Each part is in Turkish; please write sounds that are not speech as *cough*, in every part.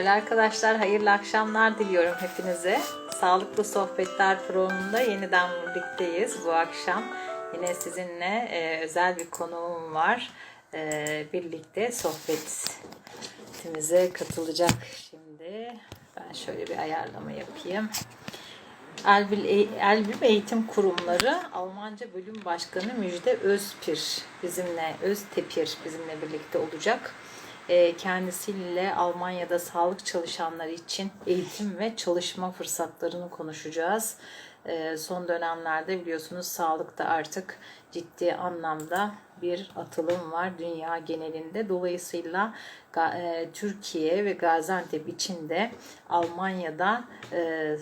Değerli arkadaşlar, hayırlı akşamlar diliyorum hepinize. Sağlıklı Sohbetler programında yeniden birlikteyiz bu akşam. Yine sizinle e, özel bir konuğum var. E, birlikte sohbetimize katılacak şimdi. Ben şöyle bir ayarlama yapayım. Elbil, Elbim Eğitim Kurumları Almanca Bölüm Başkanı Müjde Özpir bizimle, Öztepir bizimle birlikte olacak. Ee, Kendisiyle Almanya'da sağlık çalışanları için eğitim ve çalışma fırsatlarını konuşacağız. Ee, Son dönemlerde biliyorsunuz sağlıkta artık ciddi anlamda bir atılım var dünya genelinde. Dolayısıyla e, Türkiye ve Gaziantep için de Almanya'da e,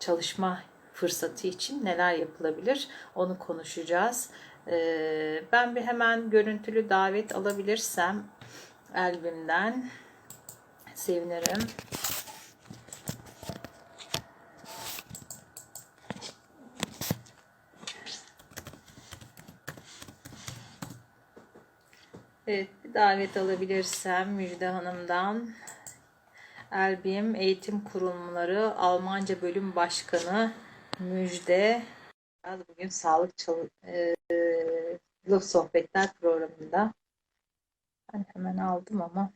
çalışma fırsatı için neler yapılabilir onu konuşacağız. Ee, Ben bir hemen görüntülü davet alabilirsem Elbim'den sevinirim. Evet, bir davet alabilirsem Müjde Hanım'dan. Elbim Eğitim Kurumları Almanca Bölüm Başkanı Müjde. Bugün Sağlık Çal e, Sohbetler programında. Ben hemen aldım ama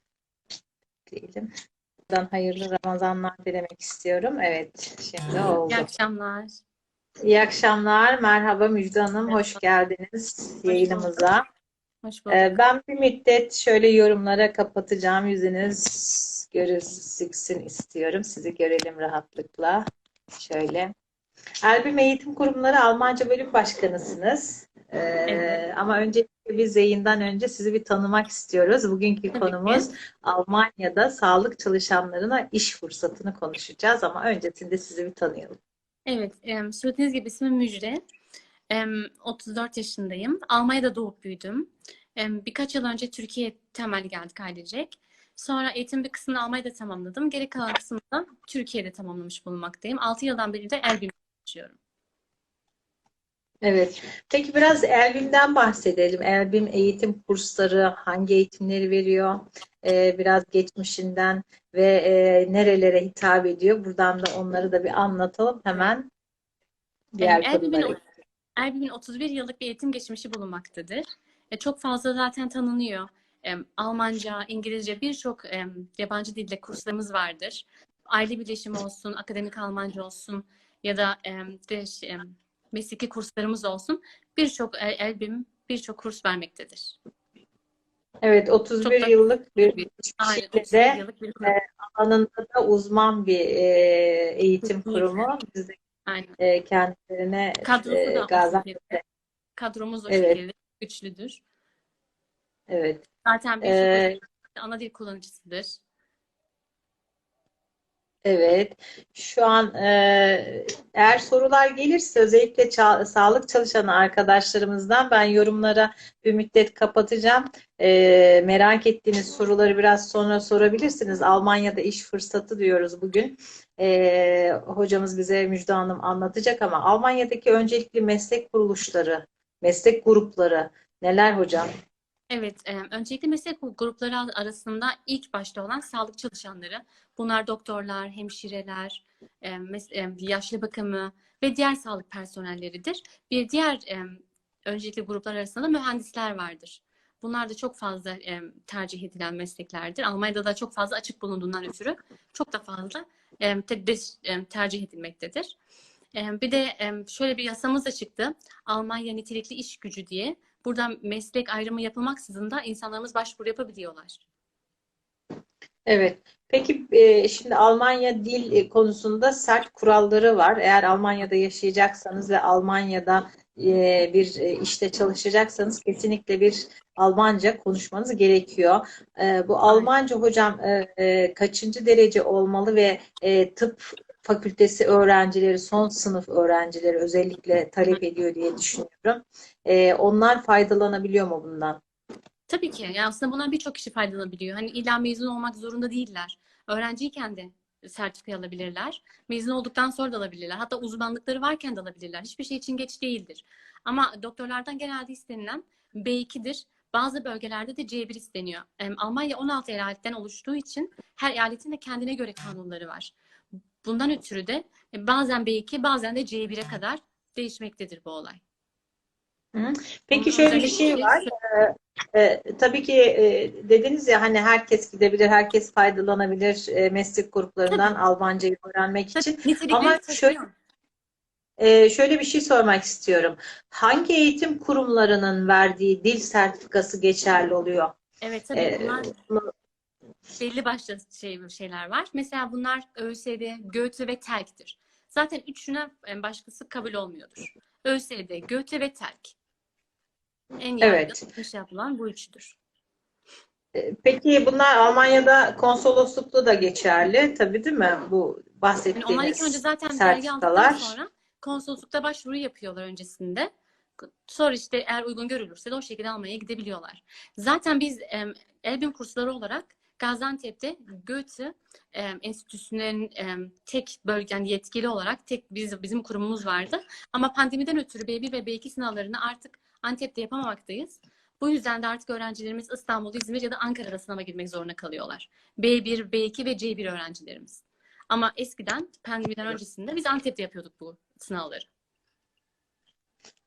bekleyelim. Buradan hayırlı Ramazanlar dilemek istiyorum. Evet, şimdi oldu. İyi akşamlar. İyi akşamlar. Merhaba Müjde Hanım. Hoş geldiniz yayınımıza. Hoş bulduk. Ee, Ben bir müddet şöyle yorumlara kapatacağım. Yüzünüz gözüksün istiyorum. Sizi görelim rahatlıkla. Şöyle. Elbim Eğitim Kurumları Almanca Bölüm Başkanısınız. Ee, Evet. Ama öncelikle biz yayından önce sizi bir tanımak istiyoruz. Bugünkü Tabii ki. konumuz Almanya'da sağlık çalışanlarına iş fırsatını konuşacağız ama öncesinde sizi bir tanıyalım. Evet, söylediğiniz gibi ismim Müjde. Em, 34 yaşındayım. Almanya'da doğup büyüdüm. Birkaç yıl önce Türkiye'ye temelli geldik ailecek. Sonra eğitim bir kısmını Almanya'da tamamladım. Geri kalan kısmını da Türkiye'de tamamlamış bulunmaktayım. 6 yıldan beri de Elbim'de yaşıyorum. Evet. Peki biraz Elbim'den bahsedelim. Elbim eğitim kursları hangi eğitimleri veriyor? Ee, biraz geçmişinden ve e, nerelere hitap ediyor? Buradan da onları da bir anlatalım hemen. Diğer Em, Elbim'in konulara. Erbil'in 31 yıllık bir eğitim geçmişi bulunmaktadır. E, çok fazla zaten tanınıyor. Em, Almanca, İngilizce birçok em, yabancı dilde kurslarımız vardır. Aile birleşimi olsun, akademik Almanca olsun ya da em, de, şey, em, mesleki kurslarımız olsun. Birçok e, Elbim birçok kurs vermektedir. Evet, 31 Çok yıllık bir Aynen, şekilde 31 yıllık bir kurs. alanında da uzman bir e, eğitim kurumu. Biz de Aynen. e, kendilerine Kadrosu e, da o Gaziantep'te. Kadromuz o Evet. şekilde güçlüdür. Evet. Zaten birçok Ee, ana dil kullanıcısıdır. Evet. Şu an eğer sorular gelirse özellikle ça- sağlık çalışan arkadaşlarımızdan ben yorumlara bir müddet kapatacağım. E, merak ettiğiniz soruları biraz sonra sorabilirsiniz. Almanya'da iş fırsatı diyoruz bugün. E, hocamız bize Müjde Hanım anlatacak ama Almanya'daki öncelikli meslek kuruluşları, meslek grupları neler hocam? Evet, öncelikle meslek grupları arasında ilk başta olan sağlık çalışanları. Bunlar doktorlar, hemşireler, yaşlı bakımı ve diğer sağlık personelleridir. Bir diğer e, öncelikli gruplar arasında da mühendisler vardır. Bunlar da çok fazla tercih edilen mesleklerdir. Almanya'da da çok fazla açık bulunduğundan ötürü çok da fazla e, tercih edilmektedir. Bir de şöyle bir yasamız da çıktı. Almanya nitelikli iş gücü diye. Buradan meslek ayrımı yapılmaksızın da insanlarımız başvuru yapabiliyorlar. Evet. Peki e, şimdi Almanya dil e, konusunda sert kuralları var. Eğer Almanya'da yaşayacaksanız ve Almanya'da e, bir işte çalışacaksanız kesinlikle bir Almanca konuşmanız gerekiyor. Bu Almanca hocam kaçıncı derece olmalı ve tıp fakültesi öğrencileri, son sınıf öğrencileri özellikle talep ediyor diye düşünüyorum. E, Onlar faydalanabiliyor mu bundan? Tabii ki. Yani aslında bundan birçok kişi faydalanabiliyor. Hani illa mezun olmak zorunda değiller. Öğrenciyken de sertifika alabilirler. Mezun olduktan sonra da alabilirler. Hatta uzmanlıkları varken de alabilirler. Hiçbir şey için geç değildir. Ama doktorlardan genelde istenilen B2'dir. Bazı bölgelerde de C1 isteniyor. Almanya 16 eyaletten oluştuğu için her eyaletin de kendine göre kanunları var. Bundan ötürü de e, bazen B2 bazen de C1'e kadar değişmektedir bu olay. Peki Bunun şöyle bir şey var. Ee, tabii ki e, dediniz ya hani herkes gidebilir, herkes faydalanabilir e, meslek gruplarından Almancayı öğrenmek için. Tabii, Ama şöyle- Ee, şöyle bir şey sormak istiyorum. Hangi eğitim kurumlarının verdiği dil sertifikası geçerli oluyor? Evet tabii Ee, bunlar belli başlı şey, şeyler var. Mesela bunlar ÖSD, Goethe ve TELK'tir. Zaten üçüne e, başkası kabul olmuyordur. ÖSD, Goethe ve TELK. En Evet. yaygın iş yapılan bu üçüdür. e, Peki bunlar Almanya'da konsoloslukta da geçerli tabii değil mi? Bu Yani bahsettiğiniz onlar ilk önce zaten belge aldıktan sonra konsoloslukta başvuru yapıyorlar öncesinde. Sonra işte eğer uygun görülürse de o şekilde Almanya'ya gidebiliyorlar. Zaten biz em, Elbim kursları olarak Gaziantep'te Goethe em, Enstitüsü'nün em, tek bölgen yetkili olarak tek biz, bizim kurumumuz vardı. Ama pandemiden ötürü B1 ve B2 sınavlarını artık Antep'te yapamamaktayız. Bu yüzden de artık öğrencilerimiz İstanbul, İzmir ya da Ankara'da sınava girmek zorunda kalıyorlar. B1, B2 ve C1 öğrencilerimiz. Ama eskiden pandemiden öncesinde biz Antep'te yapıyorduk bu sınavları.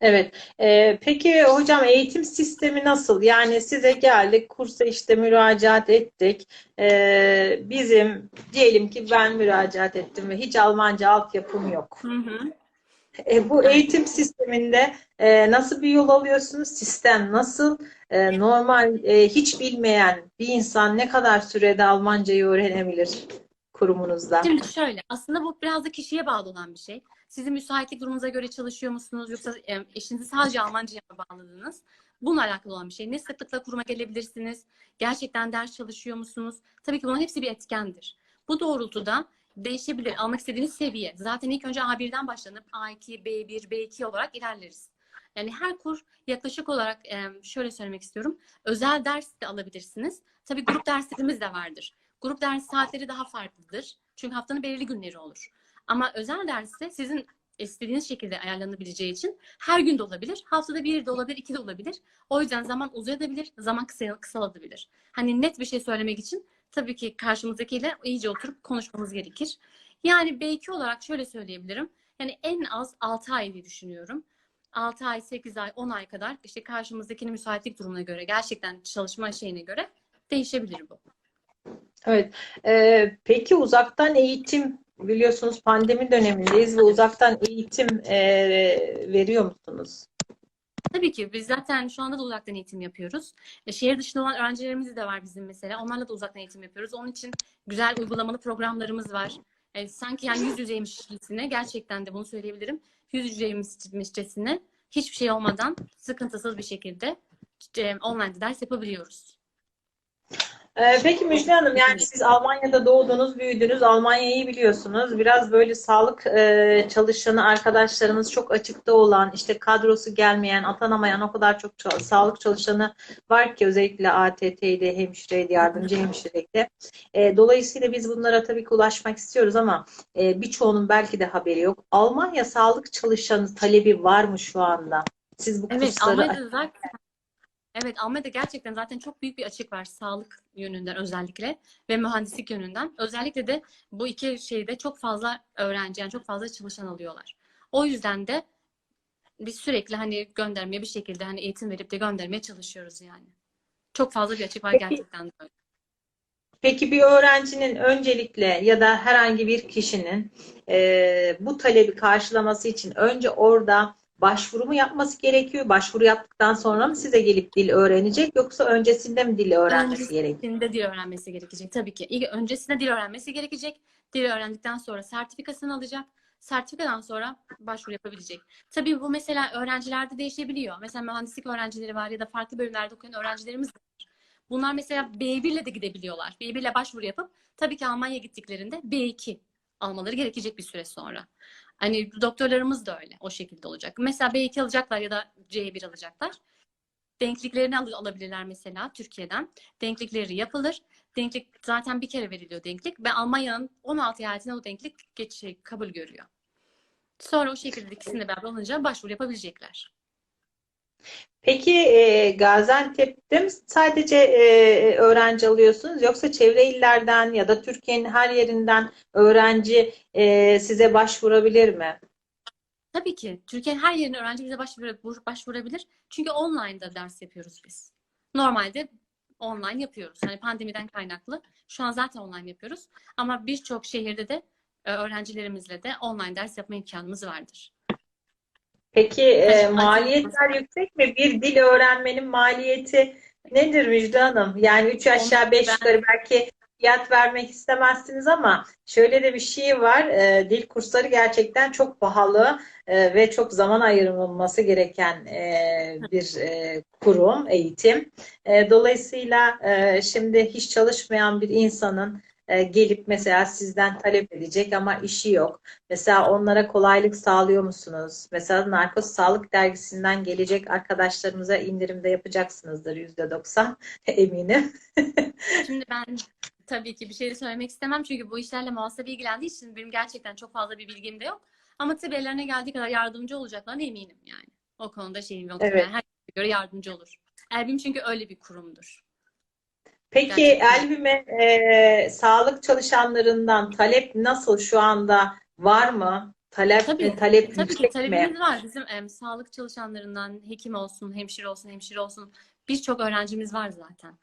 Evet. Ee, peki hocam eğitim sistemi nasıl? Yani size geldik, kursa işte müracaat ettik. Ee, bizim diyelim ki ben müracaat ettim ve hiç Almanca altyapım yok. Hı hı. E, bu eğitim sisteminde e, nasıl bir yol alıyorsunuz? Sistem nasıl? E, normal e, hiç bilmeyen bir insan ne kadar sürede Almancayı öğrenebilir kurumunuzda? Şimdi şöyle, aslında bu biraz da kişiye bağlı olan bir şey. Sizin müsaitlik durumunuza göre çalışıyor musunuz yoksa e, eşinizi sadece Almanca'ya mı bağladınız? Bununla alakalı olan bir şey. Ne sıklıkla kuruma gelebilirsiniz? Gerçekten ders çalışıyor musunuz? Tabii ki bunların hepsi bir etkendir. Bu doğrultuda değişebilir. Almak istediğiniz seviye. Zaten ilk önce A1'den başlanıp A2, B1, B2 olarak ilerleriz. Yani her kur yaklaşık olarak e, şöyle söylemek istiyorum. Özel ders de alabilirsiniz. Tabii grup derslerimiz de vardır. Grup ders saatleri daha farklıdır. Çünkü haftanın belirli günleri olur. Ama özel derste sizin istediğiniz şekilde ayarlanabileceği için her gün de olabilir. Haftada bir de olabilir, iki de olabilir. O yüzden zaman uzayabilir, zaman kısa- kısalabilir. Hani net bir şey söylemek için tabii ki karşımızdakiyle iyice oturup konuşmamız gerekir. Yani B2 olarak şöyle söyleyebilirim. Yani en az 6 ay diye düşünüyorum. 6 ay, 8 ay, 10 ay kadar işte karşımızdakinin müsaitlik durumuna göre, gerçekten çalışma şeyine göre değişebilir bu. Evet. Ee, peki uzaktan eğitim biliyorsunuz pandemi dönemindeyiz ve uzaktan eğitim e, veriyor musunuz? Tabii ki biz zaten şu anda da uzaktan eğitim yapıyoruz. E, Şehir dışında olan öğrencilerimiz de var bizim mesela. Onlarla da uzaktan eğitim yapıyoruz. Onun için güzel uygulamalı programlarımız var. E, sanki yani yüz yüzeymişçesine gerçekten de bunu söyleyebilirim. Yüz yüzeymişçesine hiçbir şey olmadan sıkıntısız bir şekilde e, online ders yapabiliyoruz. Ee, peki Müjde Hanım yani siz Almanya'da doğdunuz, büyüdünüz, Almanya'yı biliyorsunuz. Biraz böyle sağlık e, çalışanı arkadaşlarımız çok açıkta olan, işte kadrosu gelmeyen, atanamayan o kadar çok sağlık çalışanı var ki özellikle ATT'de, hemşireydi, yardımcı hemşireydi. E, dolayısıyla biz bunlara tabii ki ulaşmak istiyoruz ama e, birçoğunun belki de haberi yok. Almanya sağlık çalışanı talebi var mı şu anda? Siz bu Evet, kursları Almanya'da zaten Evet, Almanya'da gerçekten zaten çok büyük bir açık var sağlık yönünden özellikle ve mühendislik yönünden. Özellikle de bu iki şeyde çok fazla öğrenci yani çok fazla çalışan alıyorlar. O yüzden de biz sürekli hani göndermeye bir şekilde hani eğitim verip de göndermeye çalışıyoruz yani. Çok fazla bir açık var Peki- gerçekten de. öyle. Peki bir öğrencinin öncelikle ya da herhangi bir kişinin e, bu talebi karşılaması için önce orada başvuru mu yapması gerekiyor? Başvuru yaptıktan sonra mı size gelip dil öğrenecek yoksa öncesinde mi dil öğrenmesi gerekiyor? Öncesinde dil öğrenmesi gerekecek tabii ki. İlk öncesinde dil öğrenmesi gerekecek. Dil öğrendikten sonra sertifikasını alacak. Sertifikadan sonra başvuru yapabilecek. Tabii bu mesela öğrencilerde değişebiliyor. Mesela mühendislik öğrencileri var ya da farklı bölümlerde okuyan öğrencilerimiz var. Bunlar mesela B1 ile de gidebiliyorlar. B1 ile başvuru yapıp tabii ki Almanya'ya gittiklerinde B2 almaları gerekecek bir süre sonra. Hani doktorlarımız da öyle. O şekilde olacak. Mesela B2 alacaklar ya da C1 alacaklar. Denkliklerini al- alabilirler mesela Türkiye'den. Denklikleri yapılır. Denklik zaten bir kere veriliyor denklik ve Almanya'nın 16 eyaletine o denklik geç, kabul görüyor. Sonra o şekilde ikisini de beraber olunca başvuru yapabilecekler. Peki e, Gaziantep'te sadece e, öğrenci alıyorsunuz yoksa çevre illerden ya da Türkiye'nin her yerinden öğrenci e, size başvurabilir mi? Tabii ki Türkiye'nin her yerine öğrenci bize başvur- başvurabilir. Çünkü online'da ders yapıyoruz biz. Normalde online yapıyoruz. Hani pandemiden kaynaklı. Şu an zaten online yapıyoruz. Ama birçok şehirde de öğrencilerimizle de online ders yapma imkanımız vardır. Peki e, maliyetler yüksek mi? Bir dil öğrenmenin maliyeti nedir Müjde Hanım? Yani üç aşağı beş yukarı belki fiyat vermek istemezsiniz ama şöyle de bir şey var. E, dil kursları gerçekten çok pahalı e, ve çok zaman ayrılması gereken e, bir e, kurum, eğitim. E, dolayısıyla e, şimdi hiç çalışmayan bir insanın e, gelip mesela sizden talep edecek ama işi yok. Mesela onlara kolaylık sağlıyor musunuz? Mesela Narkoz Sağlık Dergisi'nden gelecek arkadaşlarımıza indirimde yapacaksınızdır %90 *laughs* eminim. *laughs* Şimdi ben tabii ki bir şey söylemek istemem. Çünkü bu işlerle muhasebe ilgilendiği için benim gerçekten çok fazla bir bilgim de yok. Ama tabii ellerine geldiği kadar yardımcı olacaklarına eminim yani. O konuda şeyim yok. Evet. Yani herkese göre yardımcı olur. Elbim çünkü öyle bir kurumdur. Peki Gerçekten. Elbim'e e, sağlık çalışanlarından talep nasıl şu anda var mı? Talep Tabii, talep Tabii ki yüksek mi? talebimiz var. Bizim em, sağlık çalışanlarından hekim olsun, hemşire olsun, hemşire olsun birçok öğrencimiz var zaten.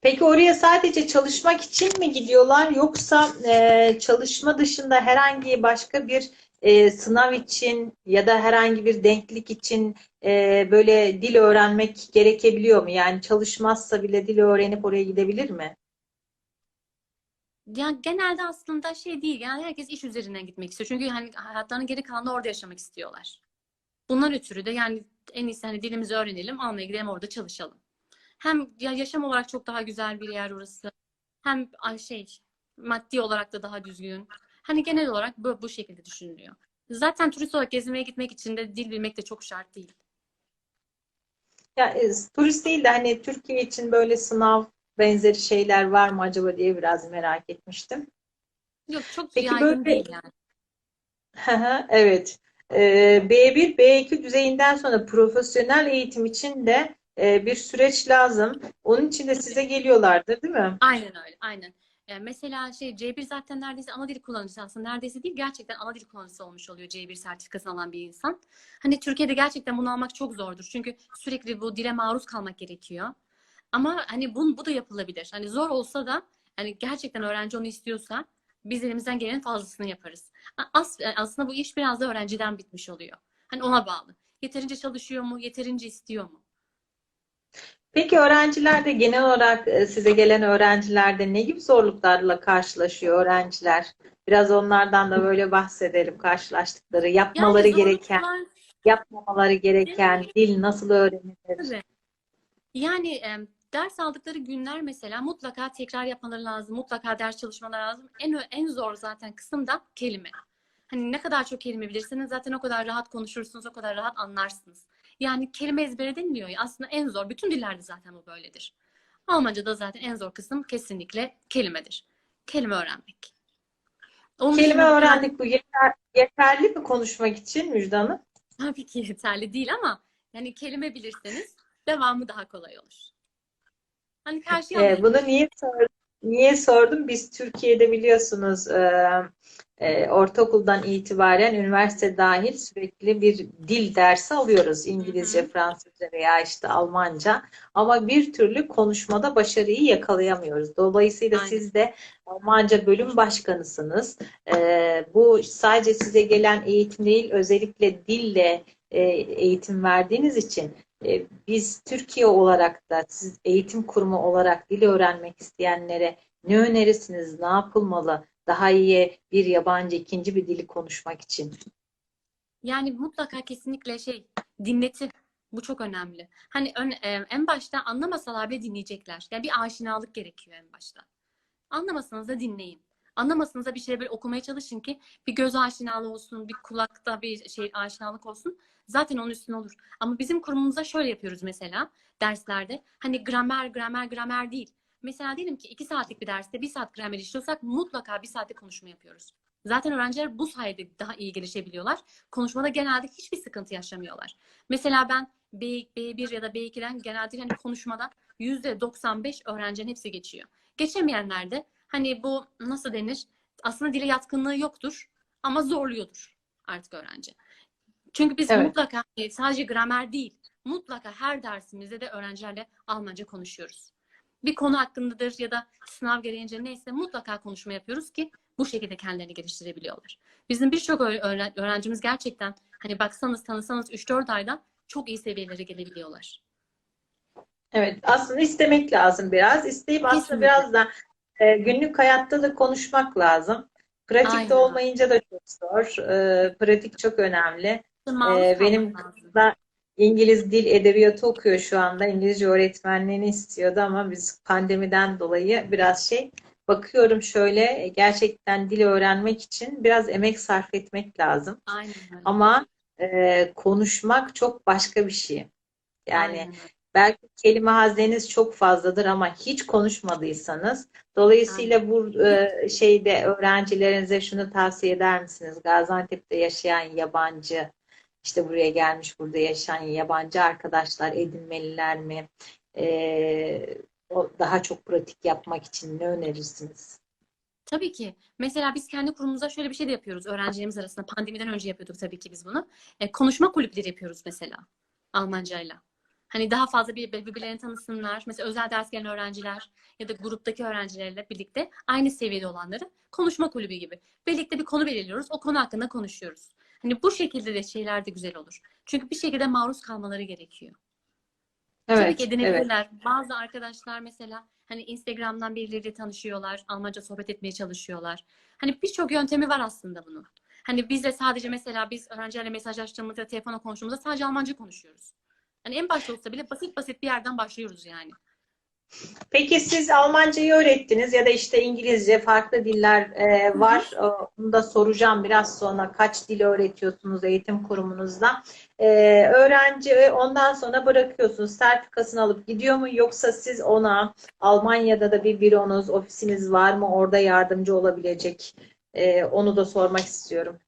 Peki oraya sadece çalışmak için mi gidiyorlar yoksa e, çalışma dışında herhangi başka bir e, sınav için ya da herhangi bir denklik için e, böyle dil öğrenmek gerekebiliyor mu? Yani çalışmazsa bile dil öğrenip oraya gidebilir mi? Yani genelde aslında şey değil. Yani herkes iş üzerinden gitmek istiyor. Çünkü hani hayatlarının geri kalanını orada yaşamak istiyorlar. Bunlar ötürü de yani en iyisi hani dilimizi öğrenelim, almaya gidelim orada çalışalım. Hem ya yaşam olarak çok daha güzel bir yer orası. Hem şey maddi olarak da daha düzgün. Hani genel olarak bu, bu şekilde düşünülüyor. Zaten turist olarak gezmeye gitmek için de dil bilmek de çok şart değil. Ya e, turist değil de hani Türkiye için böyle sınav benzeri şeyler var mı acaba diye biraz merak etmiştim. Yok çok Peki yaygın böyle- değil yani. *laughs* Evet. Ee, B1, B2 düzeyinden sonra profesyonel eğitim için de e, bir süreç lazım. Onun için de size geliyorlardır, değil mi? Aynen öyle, aynen. Yani mesela şey C1 zaten neredeyse ana dil kullanıcısı aslında neredeyse değil gerçekten ana dil kullanıcısı olmuş oluyor C1 sertifikasını alan bir insan. Hani Türkiye'de gerçekten bunu almak çok zordur. Çünkü sürekli bu dile maruz kalmak gerekiyor. Ama hani bu, bu da yapılabilir. Hani zor olsa da hani gerçekten öğrenci onu istiyorsa biz elimizden gelenin fazlasını yaparız. As, aslında bu iş biraz da öğrenciden bitmiş oluyor. Hani ona bağlı. Yeterince çalışıyor mu? Yeterince istiyor mu? Peki öğrenciler de genel olarak e, size gelen öğrencilerde ne gibi zorluklarla karşılaşıyor öğrenciler? Biraz onlardan da böyle bahsedelim karşılaştıkları, yapmaları Yani gereken, yapmamaları gereken, dil nasıl öğrenilir? Yani e, ders aldıkları günler mesela mutlaka tekrar yapmaları lazım. Mutlaka ders çalışmaları lazım. En en zor zaten kısım da kelime. Hani ne kadar çok kelime bilirseniz zaten o kadar rahat konuşursunuz, o kadar rahat anlarsınız. Yani kelime ezbere deniliyor ya aslında en zor. Bütün dillerde zaten bu böyledir. Almanca'da zaten en zor kısım kesinlikle kelimedir. Kelime öğrenmek. Onun Kelime dışında öğrendik bu yeter, yeterli mi konuşmak için Müjde Hanım? tabii ki yeterli değil ama yani kelime bilirseniz devamı daha kolay olur. Hani karşıya Ee, bunu niye sordum? Niye sordum? Biz Türkiye'de biliyorsunuz e, e, ortaokuldan itibaren üniversite dahil sürekli bir dil dersi alıyoruz. İngilizce, Hı hı. Fransızca veya işte Almanca. Ama bir türlü konuşmada başarıyı yakalayamıyoruz. Dolayısıyla Aynen. siz de Almanca bölüm başkanısınız. Ee, bu sadece size gelen eğitim değil, özellikle dille e, eğitim verdiğiniz için e, biz Türkiye olarak da siz eğitim kurumu olarak dil öğrenmek isteyenlere ne önerirsiniz? Ne yapılmalı? Daha iyi bir yabancı ikinci bir dili konuşmak için. Yani mutlaka kesinlikle şey dinleti. Bu çok önemli. Hani ön- e, en başta anlamasalar bile dinleyecekler. Yani bir aşinalık gerekiyor en başta. Anlamasanız da dinleyin. Anlamasanız da bir şeyler böyle okumaya çalışın ki bir göz aşinalığı olsun, bir kulakta bir şey aşinalık olsun. Zaten onun üstüne olur. Ama bizim kurumumuzda şöyle yapıyoruz mesela derslerde. Hani gramer, gramer, gramer değil. Mesela diyelim ki iki saatlik bir derste bir saat gramer işliyorsak mutlaka bir saatte konuşma yapıyoruz. Zaten öğrenciler bu sayede daha iyi gelişebiliyorlar. Konuşmada genelde hiçbir sıkıntı yaşamıyorlar. Mesela ben B, B1 ya da B2'den genelde hani konuşmada %95 öğrencinin hepsi geçiyor. Geçemeyenler de hani bu nasıl denir? Aslında dile yatkınlığı yoktur ama zorluyordur artık öğrenci. Çünkü biz Evet. mutlaka e, sadece gramer değil, mutlaka her dersimizde de öğrencilerle Almanca konuşuyoruz. Bir konu hakkındadır ya da sınav gereğince neyse mutlaka konuşma yapıyoruz ki bu şekilde kendilerini geliştirebiliyorlar. Bizim birçok öğ- öğren- öğrencimiz gerçekten hani baksanız tanısanız 3-4 ayda çok iyi seviyelere gelebiliyorlar. Evet, aslında istemek lazım biraz. İsteyip aslında Kesinlikle. biraz da e, günlük hayatta da konuşmak lazım. Pratikte Aynen. olmayınca da çok zor. E, pratik çok önemli. Maruz Ee, kalmak benim da İngiliz dil edebiyatı okuyor şu anda. İngilizce öğretmenliğini istiyordu ama biz pandemiden dolayı biraz şey bakıyorum şöyle gerçekten dil öğrenmek için biraz emek sarf etmek lazım. Aynen. Ama e, konuşmak çok başka bir şey. Yani Aynen belki kelime hazneniz çok fazladır ama hiç konuşmadıysanız dolayısıyla bu e, şeyde öğrencilerinize şunu tavsiye eder misiniz? Gaziantep'te yaşayan yabancı işte buraya gelmiş burada yaşayan yabancı arkadaşlar edinmeliler mi? E, o daha çok pratik yapmak için ne önerirsiniz? Tabii ki. Mesela biz kendi kurumumuzda şöyle bir şey de yapıyoruz öğrencilerimiz arasında. Pandemiden önce yapıyorduk tabii ki biz bunu. E, konuşma kulüpleri yapıyoruz mesela Almancayla. Hani daha fazla bir birbirlerini tanısınlar. Mesela özel ders gelen öğrenciler ya da gruptaki öğrencilerle birlikte aynı seviyede olanları konuşma kulübü gibi. Birlikte bir konu belirliyoruz. O konu hakkında konuşuyoruz. Hani bu şekilde de şeyler de güzel olur. Çünkü bir şekilde maruz kalmaları gerekiyor. Tabii Evet, ki evet. edinebilirler. Bazı arkadaşlar mesela hani Instagram'dan birileriyle tanışıyorlar, Almanca sohbet etmeye çalışıyorlar. Hani birçok yöntemi var aslında bunun. Hani biz de sadece mesela biz öğrencilerle mesajlaştığımızda, telefona konuştuğumuzda sadece Almanca konuşuyoruz. Hani en başta olsa bile basit basit bir yerden başlıyoruz yani. Peki siz Almancayı öğrettiniz ya da işte İngilizce farklı diller e, var. Onu da soracağım biraz sonra. Kaç dil öğretiyorsunuz eğitim kurumunuzda? E, öğrenci ondan sonra bırakıyorsunuz. Sertifikasını alıp gidiyor mu? Yoksa siz ona Almanya'da da bir büronuz, ofisiniz var mı? Orada yardımcı olabilecek. E, onu da sormak istiyorum.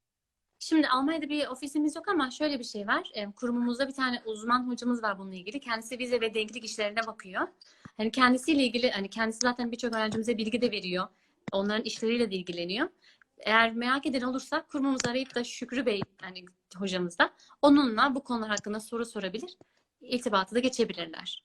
Şimdi Almanya'da bir ofisimiz yok ama şöyle bir şey var. Kurumumuzda bir tane uzman hocamız var bununla ilgili. Kendisi vize ve denklik işlerine bakıyor. Hani kendisiyle ilgili hani kendisi zaten birçok öğrencimize bilgi de veriyor. Onların işleriyle de ilgileniyor. Eğer merak eden olursa kurumumuzu arayıp da Şükrü Bey hani hocamız da onunla bu konular hakkında soru sorabilir. İrtibatı da geçebilirler.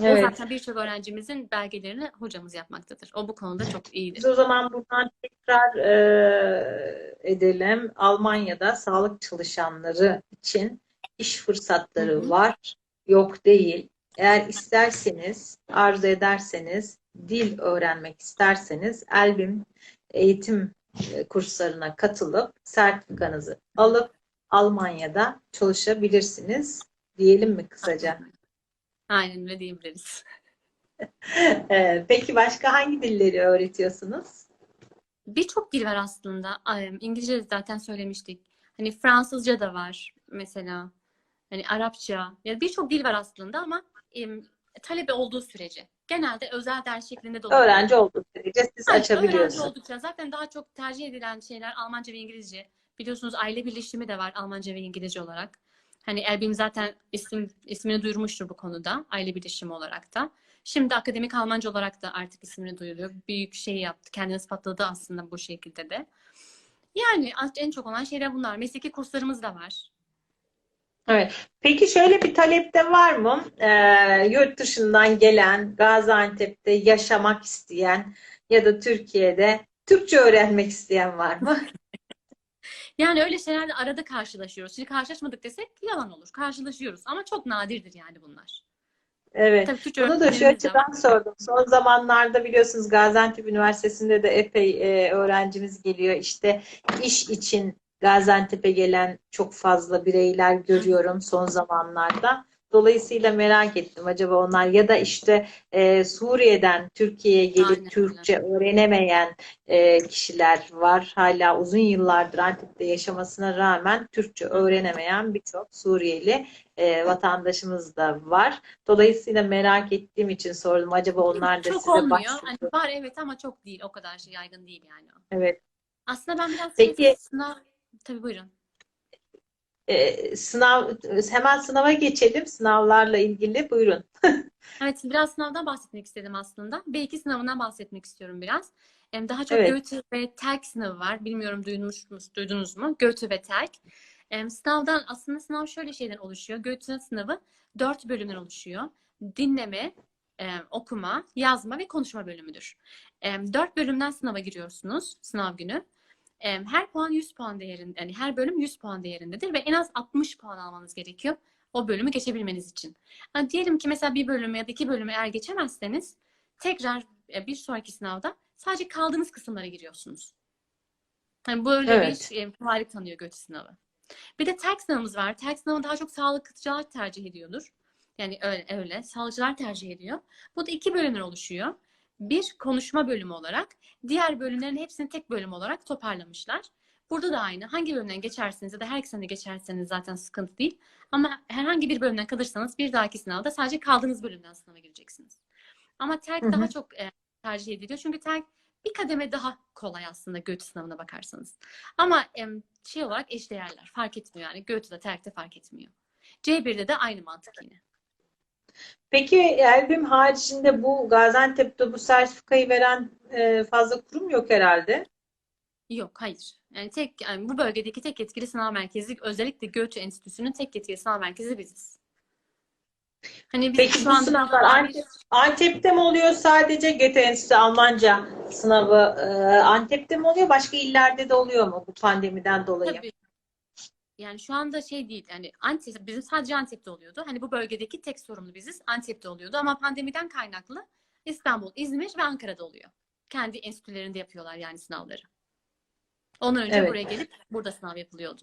O Evet. zaten birçok öğrencimizin belgelerini hocamız yapmaktadır. O bu konuda çok iyidir. Biz o zaman buradan tekrar e, edelim. Almanya'da sağlık çalışanları için iş fırsatları Hı hı. var, yok değil. Eğer isterseniz, arzu ederseniz, dil öğrenmek isterseniz Elbim eğitim e, kurslarına katılıp sertifikanızı alıp Almanya'da çalışabilirsiniz diyelim mi kısaca? Aynen öyle diyebiliriz. *laughs* E, peki başka hangi dilleri öğretiyorsunuz? Birçok dil var aslında. İngilizce zaten söylemiştik. Hani Fransızca da var mesela. Hani Arapça. Yani birçok dil var aslında ama talebe olduğu sürece. Genelde özel ders şeklinde de oluyor. Öğrenci olduğu sürece siz Hayır, öğrenci açabiliyorsunuz. oldukça zaten daha çok tercih edilen şeyler Almanca ve İngilizce. Biliyorsunuz aile birleşimi de var Almanca ve İngilizce olarak. Hani Elbim zaten isim, ismini duyurmuştur bu konuda aile birleşimi olarak da. Şimdi akademik Almanca olarak da artık ismini duyuruyor. Büyük şey yaptı. Kendini ispatladı aslında bu şekilde de. Yani en çok olan şeyler bunlar. Mesleki kurslarımız da var. Evet. Peki şöyle bir talep de var mı? Ee, yurt dışından gelen, Gaziantep'te yaşamak isteyen ya da Türkiye'de Türkçe öğrenmek isteyen var mı? *laughs* Yani öyle şeylerle arada karşılaşıyoruz. Şimdi karşılaşmadık desek yalan olur. Karşılaşıyoruz ama çok nadirdir yani bunlar. Evet. Tabii Bunu da şu var. açıdan sordum. Son zamanlarda biliyorsunuz Gaziantep Üniversitesi'nde de epey e, öğrencimiz geliyor. İşte iş için Gaziantep'e gelen çok fazla bireyler görüyorum son zamanlarda. Dolayısıyla merak ettim acaba onlar ya da işte e, Suriye'den Türkiye'ye gelip Aynen. Türkçe öğrenemeyen e, kişiler var. Hala uzun yıllardır Antep'te yaşamasına rağmen Türkçe öğrenemeyen birçok Suriyeli e, vatandaşımız da var. Dolayısıyla merak ettiğim için sordum. Acaba onlar da çok size olmuyor. başvurdu. Hani var evet ama çok değil. O kadar şey yaygın değil yani. Evet. Aslında ben biraz Peki- sınav... Tabii buyurun. Ee, sınav hemen sınava geçelim. Sınavlarla ilgili buyurun. *laughs* Evet, biraz sınavdan bahsetmek istedim aslında. B2 sınavından bahsetmek istiyorum biraz. Daha çok Evet. Göte ve TELK sınavı var. Bilmiyorum duymuş musunuz, duydunuz mu? Göte ve TELK. Em, Sınavdan aslında sınav şöyle şeyden oluşuyor. Göte sınavı dört bölümden oluşuyor. Dinleme, em, okuma, yazma ve konuşma bölümüdür. Dört bölümden sınava giriyorsunuz sınav günü. Her puan 100 puan değerinde, yani her bölüm 100 puan değerindedir ve en az 60 puan almanız gerekiyor o bölümü geçebilmeniz için. Yani diyelim ki mesela bir bölümü ya da iki bölümü eğer geçemezseniz tekrar e, bir sonraki sınavda sadece kaldığınız kısımlara giriyorsunuz. Yani böyle Evet. bir e, kolaylık tanıyor GÖTÜ sınavı. Bir de TELK sınavımız var. TELK sınavı daha çok sağlıkçılar tercih ediyordur. Yani öyle, öyle. Sağlıkçılar tercih ediyor. Bu da iki bölümden oluşuyor. Bir konuşma bölümü olarak, diğer bölümlerin hepsini tek bölüm olarak toparlamışlar. Burada da aynı. Hangi bölümden geçerseniz ya da her ikisini de geçerseniz zaten sıkıntı değil. Ama herhangi bir bölümden kalırsanız bir dahaki sınavda sadece kaldığınız bölümden sınava gireceksiniz. Ama hı. daha çok e, tercih ediliyor. Çünkü TELK bir kademe daha kolay aslında GÖTÜ sınavına bakarsanız. Ama em, şey olarak eşdeğerler. Fark etmiyor yani. GÖTÜ'de TELK'te fark etmiyor. C1'de de aynı mantık yine. Peki Elbim haricinde bu Gaziantep'te bu sertifikayı veren e, fazla kurum yok herhalde. Yok, hayır. Yani tek yani bu bölgedeki tek yetkili sınav merkezi özellikle GÖTÜ Enstitüsü'nün tek yetkili sınav merkezi biziz. Hani biz Peki şu bu sınavlar Antep, Antep'te mi oluyor sadece Goethe Enstitüsü Almanca sınavı e, Antep'te mi oluyor başka illerde de oluyor mu bu pandemiden dolayı? Tabii. Yani şu anda şey değil yani Antep bizim sadece Antep'te oluyordu. Hani bu bölgedeki tek sorumlu biziz. Antep'te oluyordu ama pandemiden kaynaklı İstanbul, İzmir ve Ankara'da oluyor. Kendi enstitülerinde yapıyorlar yani sınavları. Ondan önce Evet. buraya gelip burada sınav yapılıyordu.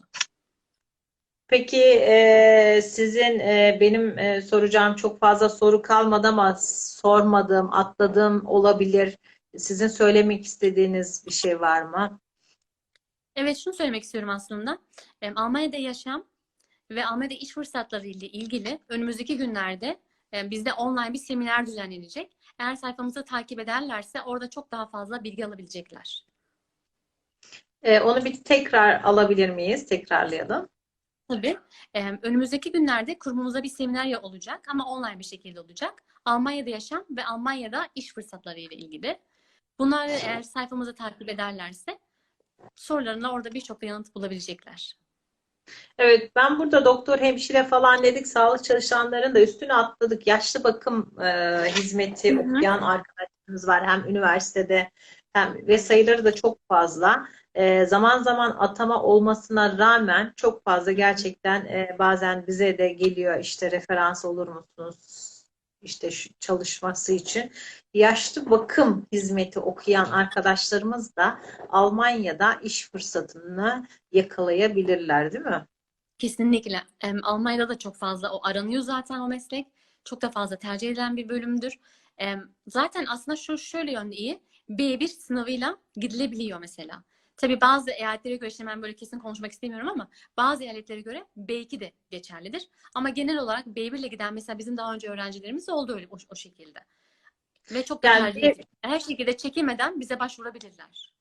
Peki e, sizin e, benim e, soracağım çok fazla soru kalmadı ama sormadığım, atladığım olabilir. Sizin söylemek istediğiniz bir şey var mı? Evet şunu söylemek istiyorum aslında. Almanya'da yaşam ve Almanya'da iş fırsatları ile ilgili önümüzdeki günlerde e, bizde online bir seminer düzenlenecek. Eğer sayfamızı takip ederlerse orada çok daha fazla bilgi alabilecekler. E, onu bir tekrar alabilir miyiz? Tekrarlayalım. Tabii. Önümüzdeki günlerde kurumumuzda bir seminer olacak ama online bir şekilde olacak. Almanya'da yaşam ve Almanya'da iş fırsatları ile ilgili. Bunları eğer sayfamızı takip ederlerse sorularına orada birçok yanıt bulabilecekler. Evet, ben burada doktor, hemşire falan dedik. Sağlık çalışanların da üstüne atladık. Yaşlı bakım e, hizmeti okuyan arkadaşlarımız var. Hem üniversitede hem ve sayıları da çok fazla. E, zaman zaman atama olmasına rağmen çok fazla gerçekten e, bazen bize de geliyor işte referans olur musunuz? İşte şu çalışması için. Yaşlı bakım hizmeti okuyan arkadaşlarımız da Almanya'da iş fırsatını yakalayabilirler, değil mi? Kesinlikle. Almanya'da da çok fazla o aranıyor zaten o meslek. Çok da fazla tercih edilen bir bölümdür. Zaten aslında şu şöyle yönde iyi. B1 sınavıyla gidilebiliyor mesela. Tabii bazı eyaletlere göre, şimdi ben böyle kesin konuşmak istemiyorum ama bazı eyaletlere göre B2 de geçerlidir. Ama genel olarak B1 ile giden mesela bizim daha önce öğrencilerimiz oldu öyle o, o şekilde. Ve çok da Yani tercih. Her şekilde çekinmeden bize başvurabilirler.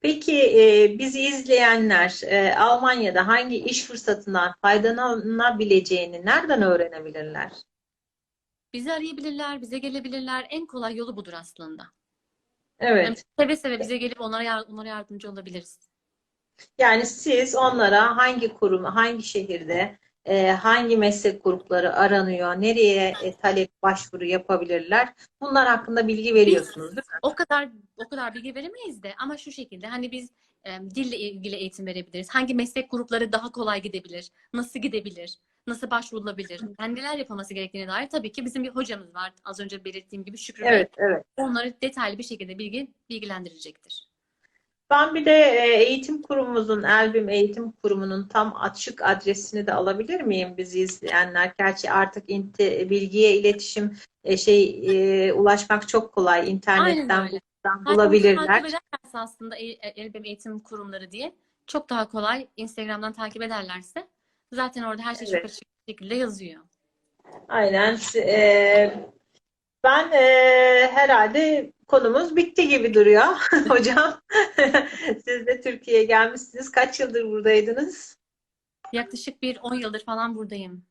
Peki e, bizi izleyenler e, Almanya'da hangi iş fırsatından faydalanabileceğini nereden öğrenebilirler? Bizi arayabilirler, bize gelebilirler. En kolay yolu budur aslında. Yani Evet. seve seve bize gelip onlara, onlara yardımcı olabiliriz. Yani siz onlara hangi kurum, hangi şehirde, e, hangi meslek grupları aranıyor, nereye e, talep başvuru yapabilirler? Bunlar hakkında bilgi veriyorsunuz, değil mi? O kadar o kadar bilgi veremeyiz de ama şu şekilde hani biz e, dille ilgili eğitim verebiliriz. Hangi meslek grupları daha kolay gidebilir? Nasıl gidebilir? Nasıl başvurulabilir? Neler yapılması gerektiğine dair tabii ki bizim bir hocamız var. Az önce belirttiğim gibi Şükrü Bey. Evet, evet. Onları detaylı bir şekilde bilgi bilgilendirecektir. Ben bir de e, eğitim kurumumuzun, Elbim Eğitim Kurumu'nun tam açık adresini de alabilir miyim bizi izleyenler? Gerçi artık inte- bilgiye iletişim e, şey e, ulaşmak çok kolay. İnternetten buradan Takip bulabilirler. ederlerse aslında El- Elbem Eğitim Kurumları diye çok daha kolay Instagram'dan takip ederlerse zaten orada her şey çok Evet. açık bir şekilde yazıyor. Aynen. E, ben e, herhalde konumuz bitti gibi duruyor. *laughs* Hocam *laughs* siz de Türkiye'ye gelmişsiniz. Kaç yıldır buradaydınız? Yaklaşık bir 10 yıldır falan buradayım.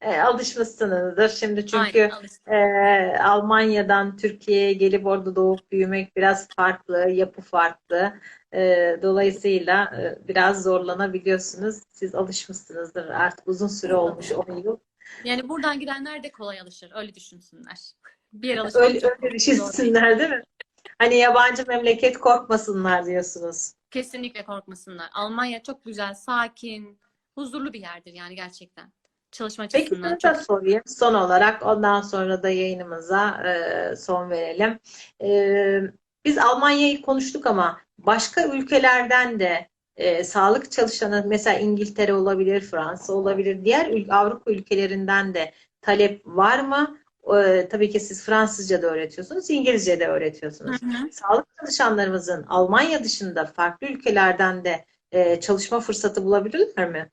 E, alışmışsınızdır. Şimdi çünkü Aynen, e, Almanya'dan Türkiye'ye gelip orada doğup büyümek biraz farklı, yapı farklı. E, dolayısıyla e, biraz zorlanabiliyorsunuz. Siz alışmışsınızdır. Artık uzun süre olmuş 10 yıl. Yani buradan gidenler de kolay alışır. Öyle düşünsünler. *laughs* Bir yer alışmak Öyle, öyle düşünsünler değil mi? Hani yabancı memleket korkmasınlar diyorsunuz. Kesinlikle korkmasınlar. Almanya çok güzel, sakin, huzurlu bir yerdir yani gerçekten. Çalışma Peki açısından şunu çok sorayım son olarak ondan sonra da yayınımıza e, son verelim. E, biz Almanya'yı konuştuk ama başka ülkelerden de e, sağlık çalışanı mesela İngiltere olabilir, Fransa olabilir, diğer Avrupa ülkelerinden de talep var mı? E, tabii ki siz Fransızca da öğretiyorsunuz, İngilizce de öğretiyorsunuz. Hı hı. Sağlık çalışanlarımızın Almanya dışında farklı ülkelerden de e, çalışma fırsatı bulabilirler mi?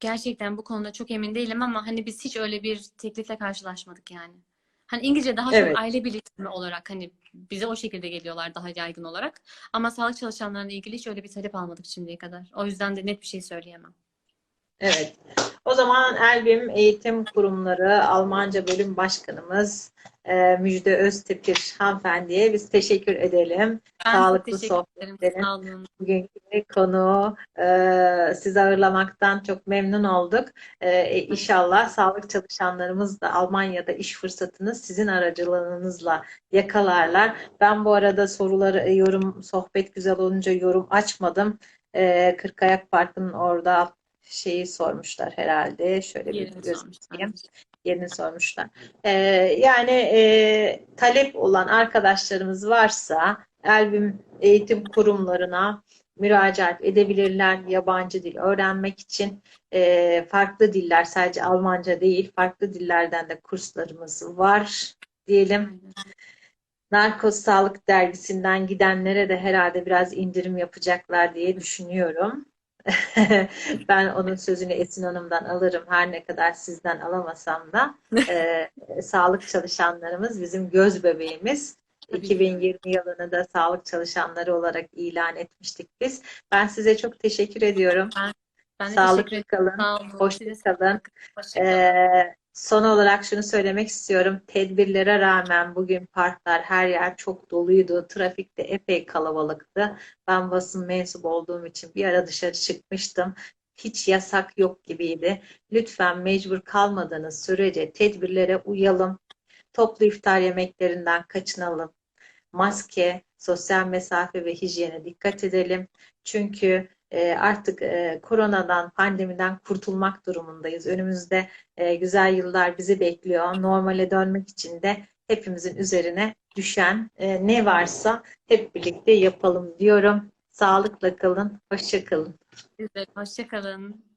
Gerçekten bu konuda çok emin değilim ama hani biz hiç öyle bir teklifle karşılaşmadık yani. Hani İngilizce daha Evet. çok aile birleşimi olarak hani bize o şekilde geliyorlar daha yaygın olarak. Ama sağlık çalışanlarına ilgili hiç öyle bir talep almadık şimdiye kadar. O yüzden de net bir şey söyleyemem. Evet. O zaman Elbim Eğitim Kurumları Almanca Bölüm Başkanımız e, Müjde Öztepir hanımefendiye biz teşekkür edelim. Ben Sağlıklı sohbetlerin. Sağ. Bugünkü konu e, sizi ağırlamaktan çok memnun olduk. E, inşallah sağlık çalışanlarımız da Almanya'da iş fırsatını sizin aracılığınızla yakalarlar. Ben bu arada soruları, e, yorum, sohbet güzel olunca yorum açmadım. E, Kırkayak Parkı'nın orada şeyi sormuşlar herhalde. Şöyle bir Yerini göstereyim sormuşlar. yerini sormuşlar. Ee, yani e, talep olan arkadaşlarımız varsa Elbim eğitim kurumlarına müracaat edebilirler yabancı dil öğrenmek için. Ee, farklı diller sadece Almanca değil farklı dillerden de kurslarımız var diyelim. Narkoz Sağlık Dergisi'nden gidenlere de herhalde biraz indirim yapacaklar diye düşünüyorum. *laughs* Ben onun sözünü Esin Hanım'dan alırım. Her ne kadar sizden alamasam da e, *laughs* sağlık çalışanlarımız bizim göz bebeğimiz. Tabii ki. 2020 yılını da sağlık çalışanları olarak ilan etmiştik biz. Ben size çok teşekkür ediyorum. Ben de Sağlıklı teşekkür ederim. kalın. Sağ olun. hoşça kalın. Hoşça kalın. Ee, son olarak şunu söylemek istiyorum. Tedbirlere rağmen bugün parklar her yer çok doluydu. Trafikte epey kalabalıktı. Ben basın mensubu olduğum için bir ara dışarı çıkmıştım. Hiç yasak yok gibiydi. Lütfen mecbur kalmadığınız sürece tedbirlere uyalım. Toplu iftar yemeklerinden kaçınalım. Maske, sosyal mesafe ve hijyene dikkat edelim. Çünkü artık e, koronadan, pandemiden kurtulmak durumundayız. Önümüzde e, güzel yıllar bizi bekliyor. Normale dönmek için de hepimizin üzerine düşen e, ne varsa hep birlikte yapalım diyorum. Sağlıkla kalın, hoşça kalın. De hoşça kalın.